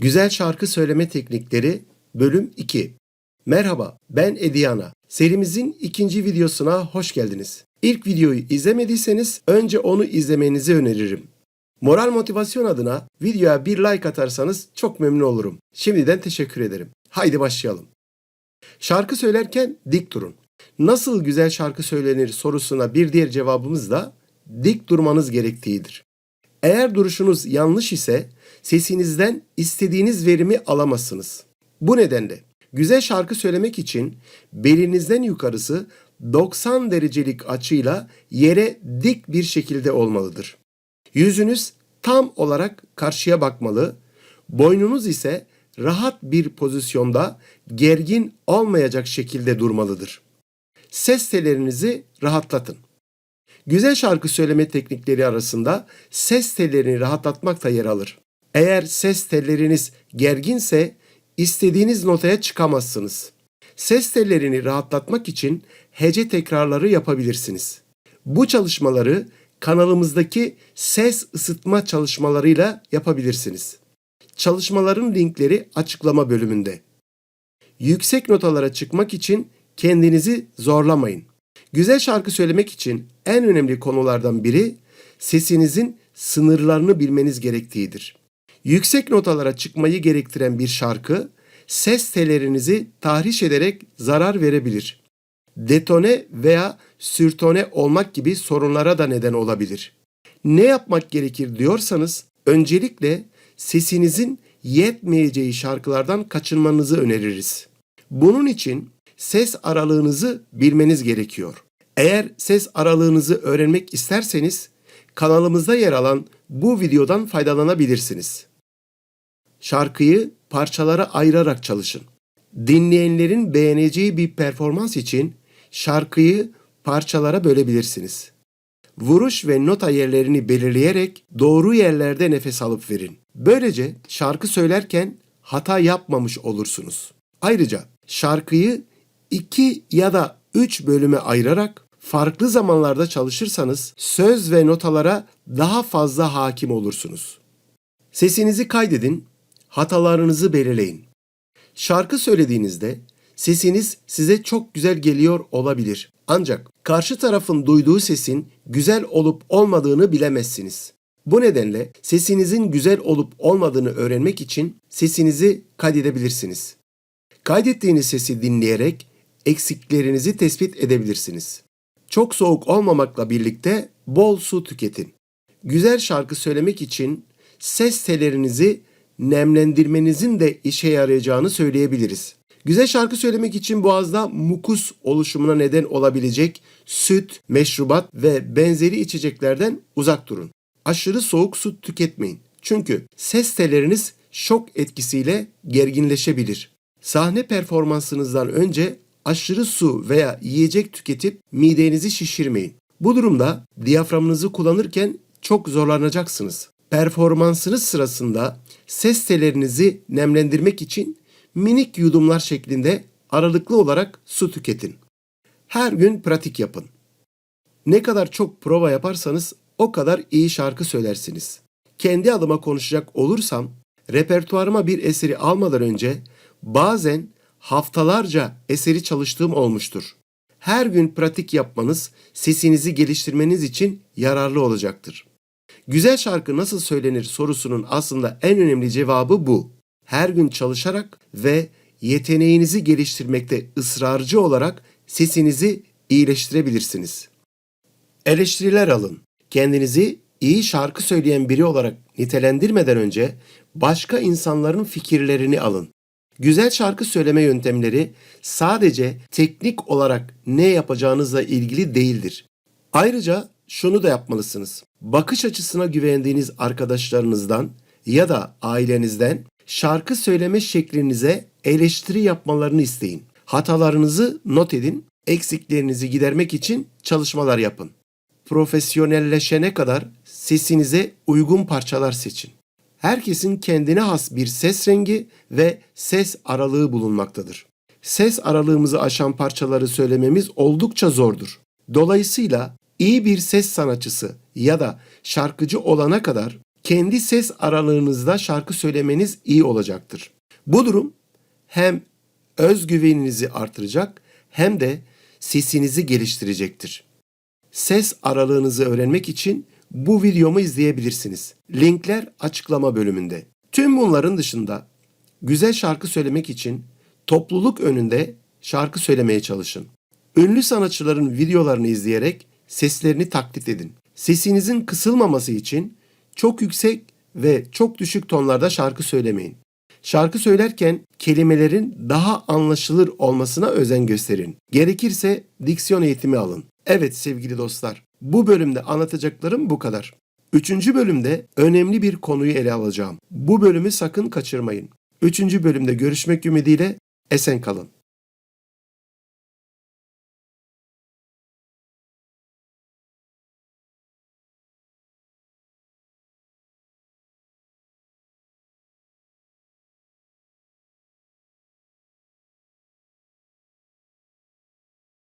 Güzel şarkı söyleme teknikleri bölüm 2. Merhaba, ben Ediana. Serimizin ikinci videosuna hoş geldiniz. İlk videoyu izlemediyseniz önce onu izlemenizi öneririm. Moral motivasyon adına videoya bir like atarsanız çok memnun olurum. Şimdiden teşekkür ederim. Haydi başlayalım. Şarkı söylerken dik durun. Nasıl güzel şarkı söylenir sorusuna bir diğer cevabımız da dik durmanız gerektiğidir. Eğer duruşunuz yanlış ise sesinizden istediğiniz verimi alamazsınız. Bu nedenle güzel şarkı söylemek için belinizden yukarısı 90 derecelik açıyla yere dik bir şekilde olmalıdır. Yüzünüz tam olarak karşıya bakmalı, boynunuz ise rahat bir pozisyonda gergin olmayacak şekilde durmalıdır. Ses tellerinizi rahatlatın. Güzel şarkı söyleme teknikleri arasında ses tellerini rahatlatmak da yer alır. Eğer ses telleriniz gerginse istediğiniz notaya çıkamazsınız. Ses tellerini rahatlatmak için hece tekrarları yapabilirsiniz. Bu çalışmaları kanalımızdaki ses ısıtma çalışmalarıyla yapabilirsiniz. Çalışmaların linkleri açıklama bölümünde. Yüksek notalara çıkmak için kendinizi zorlamayın. Güzel şarkı söylemek için en önemli konulardan biri sesinizin sınırlarını bilmeniz gerektiğidir. Yüksek notalara çıkmayı gerektiren bir şarkı ses tellerinizi tahriş ederek zarar verebilir. Detone veya sürtone olmak gibi sorunlara da neden olabilir. Ne yapmak gerekir diyorsanız öncelikle sesinizin yetmeyeceği şarkılardan kaçınmanızı öneririz. Bunun için ses aralığınızı bilmeniz gerekiyor. Eğer ses aralığınızı öğrenmek isterseniz kanalımızda yer alan bu videodan faydalanabilirsiniz. Şarkıyı parçalara ayırarak çalışın. Dinleyenlerin beğeneceği bir performans için şarkıyı parçalara bölebilirsiniz. Vuruş ve nota yerlerini belirleyerek doğru yerlerde nefes alıp verin. Böylece şarkı söylerken hata yapmamış olursunuz. Ayrıca şarkıyı 2 ya da 3 bölüme ayırarak farklı zamanlarda çalışırsanız söz ve notalara daha fazla hakim olursunuz. Sesinizi kaydedin, hatalarınızı belirleyin. Şarkı söylediğinizde sesiniz size çok güzel geliyor olabilir. Ancak karşı tarafın duyduğu sesin güzel olup olmadığını bilemezsiniz. Bu nedenle sesinizin güzel olup olmadığını öğrenmek için sesinizi kaydedebilirsiniz. Kaydettiğiniz sesi dinleyerek eksiklerinizi tespit edebilirsiniz. Çok soğuk olmamakla birlikte bol su tüketin. Güzel şarkı söylemek için ses tellerinizi nemlendirmenizin de işe yarayacağını söyleyebiliriz. Güzel şarkı söylemek için boğazda mukus oluşumuna neden olabilecek süt, meşrubat ve benzeri içeceklerden uzak durun. Aşırı soğuk su tüketmeyin. Çünkü ses telleriniz şok etkisiyle gerginleşebilir. Sahne performansınızdan önce aşırı su veya yiyecek tüketip midenizi şişirmeyin. Bu durumda diyaframınızı kullanırken çok zorlanacaksınız. Performansınız sırasında ses tellerinizi nemlendirmek için minik yudumlar şeklinde aralıklı olarak su tüketin. Her gün pratik yapın. Ne kadar çok prova yaparsanız o kadar iyi şarkı söylersiniz. Kendi adıma konuşacak olursam, repertuarıma bir eseri almadan önce bazen haftalarca eseri çalıştığım olmuştur. Her gün pratik yapmanız sesinizi geliştirmeniz için yararlı olacaktır. Güzel şarkı nasıl söylenir sorusunun aslında en önemli cevabı bu. Her gün çalışarak ve yeteneğinizi geliştirmekte ısrarcı olarak sesinizi iyileştirebilirsiniz. Eleştiriler alın. Kendinizi iyi şarkı söyleyen biri olarak nitelendirmeden önce başka insanların fikirlerini alın. Güzel şarkı söyleme yöntemleri sadece teknik olarak ne yapacağınızla ilgili değildir. Ayrıca şunu da yapmalısınız. Bakış açısına güvendiğiniz arkadaşlarınızdan ya da ailenizden şarkı söyleme şeklinize eleştiri yapmalarını isteyin. Hatalarınızı not edin, eksiklerinizi gidermek için çalışmalar yapın. Profesyonelleşene kadar sesinize uygun parçalar seçin. Herkesin kendine has bir ses rengi ve ses aralığı bulunmaktadır. Ses aralığımızı aşan parçaları söylememiz oldukça zordur. Dolayısıyla iyi bir ses sanatçısı ya da şarkıcı olana kadar kendi ses aralığınızda şarkı söylemeniz iyi olacaktır. Bu durum hem özgüveninizi artıracak hem de sesinizi geliştirecektir. Ses aralığınızı öğrenmek için bu videomu izleyebilirsiniz. Linkler açıklama bölümünde. Tüm bunların dışında güzel şarkı söylemek için topluluk önünde şarkı söylemeye çalışın. Ünlü sanatçıların videolarını izleyerek seslerini taklit edin. Sesinizin kısılmaması için çok yüksek ve çok düşük tonlarda şarkı söylemeyin. Şarkı söylerken kelimelerin daha anlaşılır olmasına özen gösterin. Gerekirse diksiyon eğitimi alın. Evet sevgili dostlar, bu bölümde anlatacaklarım bu kadar. Üçüncü bölümde önemli bir konuyu ele alacağım. Bu bölümü sakın kaçırmayın. Üçüncü bölümde görüşmek ümidiyle esen kalın.